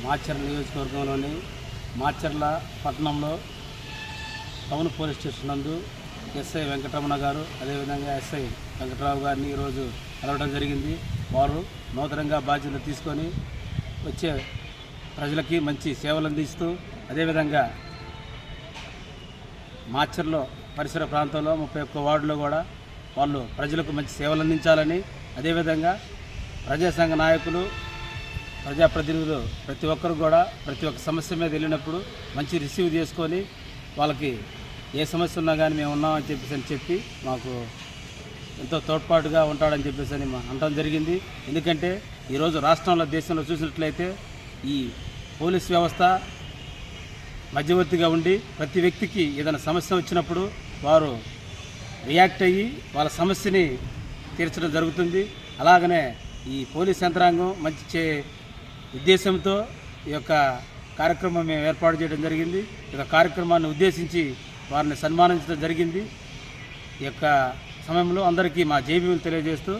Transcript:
నియోజకవర్గంలోని మాచర్ల పట్టణంలో town police station నందు ఎస్ఐ వెంకటరమణ గారు అదేవిధంగా ఎస్ఐ వెంకటరావు గారిని ఈరోజు కలవడం జరిగింది. వారు నూతనంగా బాధ్యతలు తీసుకొని వచ్చే ప్రజలకి మంచి సేవలు అందిస్తూ అదేవిధంగా మాచర్లో పరిసర ప్రాంతంలో ముప్పై ఒక్క వార్డులో కూడా వాళ్ళు ప్రజలకు మంచి సేవలు అందించాలని అదేవిధంగా ప్రజా సంఘ నాయకులు ప్రజాప్రతినిధులు ప్రతి ఒక్కరు కూడా ప్రతి ఒక్క సమస్య మీద వెళ్ళినప్పుడు మంచి రిసీవ్ చేసుకొని వాళ్ళకి ఏ సమస్య ఉన్నా కానీ మేము ఉన్నామని చెప్పేసి అని చెప్పి మాకు ఎంతో తోడ్పాటుగా ఉంటాడని చెప్పేసి అని మా- అనడం జరిగింది. ఎందుకంటే ఈరోజు రాష్ట్రంలో దేశంలో చూసినట్లయితే ఈ పోలీస్ వ్యవస్థ మధ్యవర్తిగా ఉండి ప్రతి వ్యక్తికి ఏదైనా సమస్య వచ్చినప్పుడు వారు రియాక్ట్ అయ్యి వాళ్ళ సమస్యని తీర్చడం జరుగుతుంది. అలాగనే ఈ పోలీస్ యంత్రాంగం మంచి చే ఉద్దేశంతో ఈ యొక్క కార్యక్రమం మేము ఏర్పాటు చేయడం జరిగింది. ఈ యొక్క కార్యక్రమాన్ని ఉద్దేశించి వారిని సన్మానించడం జరిగింది. ఈ యొక్క సమయంలో అందరికీ మా జేబీలు తెలియజేస్తూ